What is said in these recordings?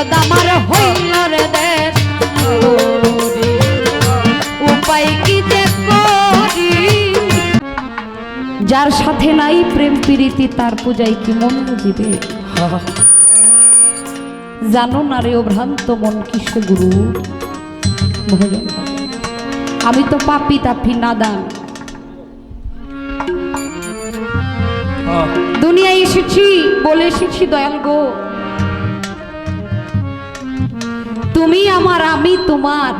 দরদ আমার হইল রে দেশ। উপায় কি যে করি? যার সাথে নাই প্রেম প্রীতি তার পূজায় কি মন বুঝিবে জানো না রে ও ভ্রান্ত মন কিসে গুরু? ভজন আমি তো পাপি তাপি নাদান। দুনিয়ায় এসেছি বলে এসেছি দয়াল গো। তুমি আমার আমি তোমার।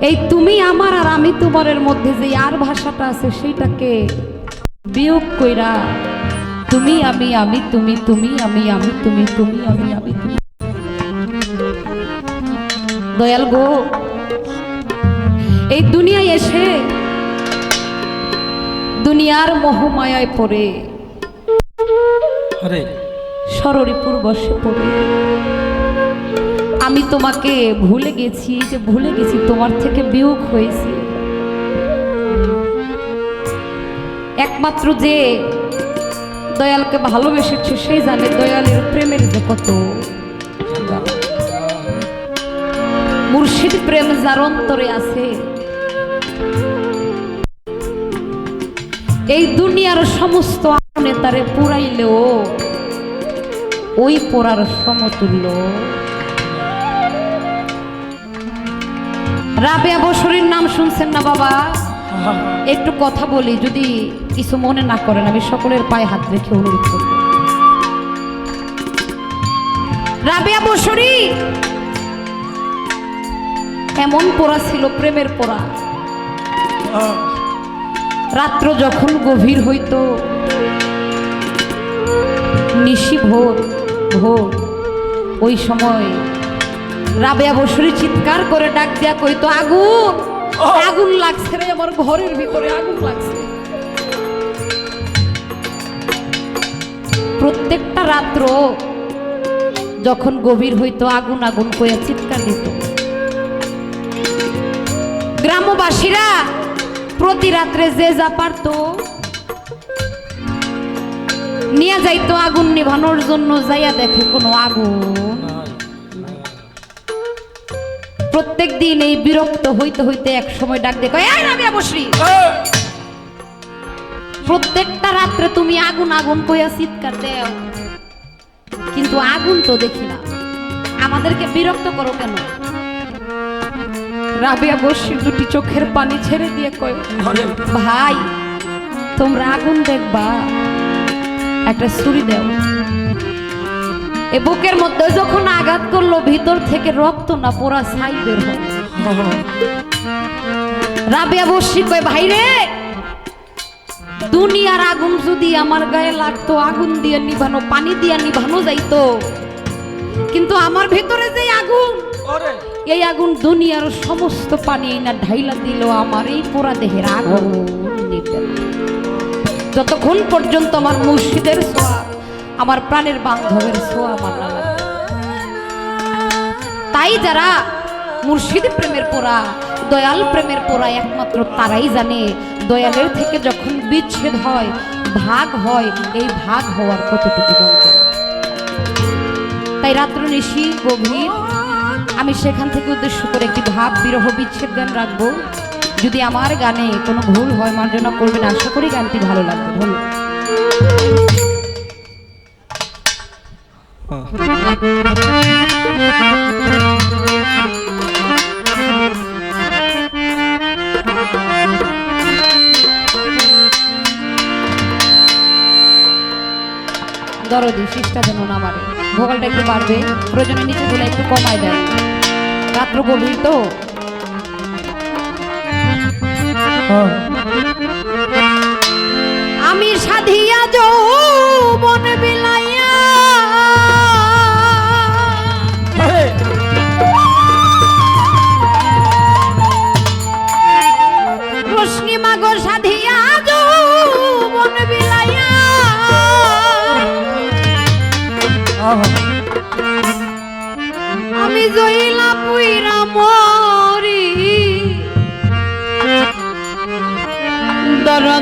এই তুমি আমার আর আমি তোমারের মধ্যে যে আর ভাষাটা আছে সেইটাকে বিয়োগ কইরা তুমি আমি আমি তুমি তুমি আমি আমি তুমি তুমি আমি আমি তুমি। দয়াল গো এই দুনিয়ায় এসে দুনিয়ার মোহমায়ায় পড়ে। আরে। সররিপুর বসে পড়ে। আমি তোমাকে ভুলে গেছি যে ভুলে গেছি, তোমার থেকে বিয়োগ হয়েছি। একমাত্র যে দয়ালকে ভালোবেসেছে সেই জানে দয়ালের প্রেমের যে কত। মুর্শিদ প্রেম যার অন্তরে আছে। এই দুনিয়ার সমস্ত আগুনে তারে পুরাইলেও, ওই পোড়ার সমতুল্য। রাবেয়া বসরির নাম শুনছেন না বাবা? একটু কথা বলি, যদি কিছু মনে না করেন, আমি সকলের পায়ে হাত রেখে অনুরোধ করব। রাবেয়া বসরি! এমন পোড়া ছিল, প্রেমের পোড়া। রাত্র যখন গভীর হইতো, নিশি ভোর ভোর, ওই সময় রাবেয়া বসুরি চিৎকার করে ডাক দিয়া কইতো আগুন আগুন লাগছে রে আমার ঘরের ভিতরে, আগুন লাগছে। প্রত্যেকটা রাত্র যখন গভীর হইতো, আগুন আগুন কইয়া চিৎকার দিত। গ্রামবাসীরা প্রতি রাত্রে যে যা পারতো, নিয়ে যাইতো আগুন নিভানোর জন্য, যাইয়া দেখে কোনো আগুন প্রত্যেক দিন এই বিরক্ত হইতে হইতে এক সময় ডাক দেখো প্রত্যেকটা রাত্রে তুমি আগুন আগুন কইয়া চিৎকার দেও। কিন্তু আগুন তো দেখি না। আমাদেরকে বিরক্ত করো কেন? রাবিয়া বসি দুটি চোখের পানি ছেড়ে দিয়ে কয় ভাই তোমরা আগুন দেখবা। একটা ছুরি দেও। এ বুকের মধ্যে যখন আঘাত করল ভিতর থেকে রক্ত না পোড়া ছাই বের রাবিয়া বসি কয় ভাই রে দুনিয়ার আগুন যদি আমার গায়ে লাগতো আগুন দিয়ে নিভানো পানি দিয়ে নিভানো যাইতো। কিন্তু আমার ভিতরে যে আগুন এই আগুন দুনিয়ার সমস্ত পানি না ঢাইলা দিল আমার এই পোড়া দেহের আগুন। যতক্ষণ পর্যন্ত আমার মুর্শিদের ছোঁয়া আমার প্রাণের বান্ধবের ছোঁয়া আমার না। তাই যারা মুর্শিদ প্রেমের পোড়া, দয়াল প্রেমের পোড়া একমাত্র তারাই জানে, দয়ালের থেকে যখন বিচ্ছেদ হয়, ভাগ হয়, এই ভাগ হওয়ার কতটুকু তাই রাত্র নিশি গভীর, আমি সেখান থেকে উদ্দেশ্য করে একটি ভাব বিরহ বিচ্ছেদ গান রাখব। যদি আমার গানে কোনো ভুল হয়, মার্জনা করবেন, আশা করি গানটি ভালো লাগবে। ধন্যবাদ। দরদি শিষ্টা যেন না মারে। ভোগালটা একটু বাড়বে প্রয়োজনে নিচে গুলো একটু কমায় দেয়। রাত্র গভীর তো? আমি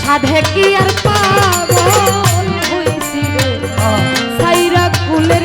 সাধে কি আর পাব হইছি রে? সাইরা ফুলের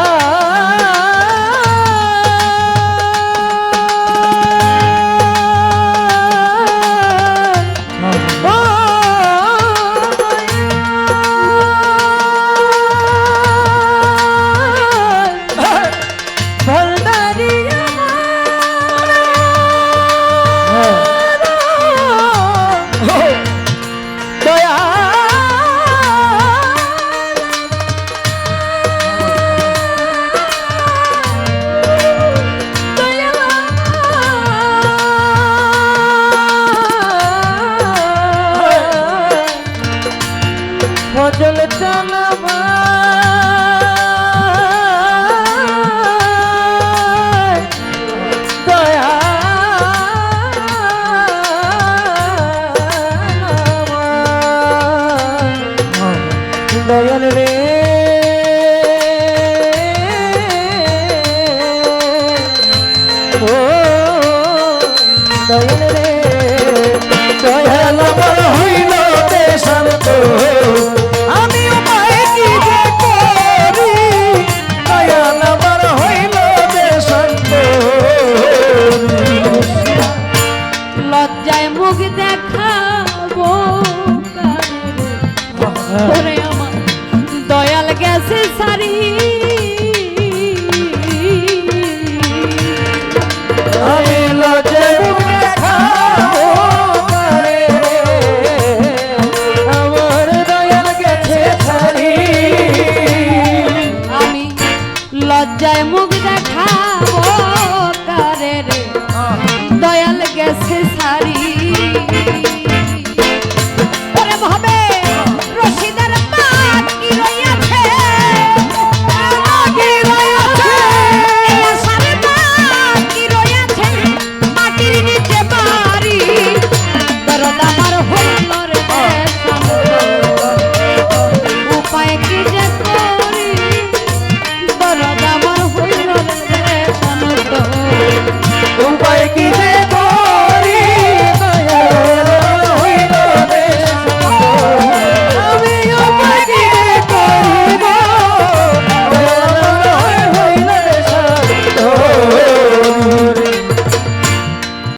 মুখ দেখাবো।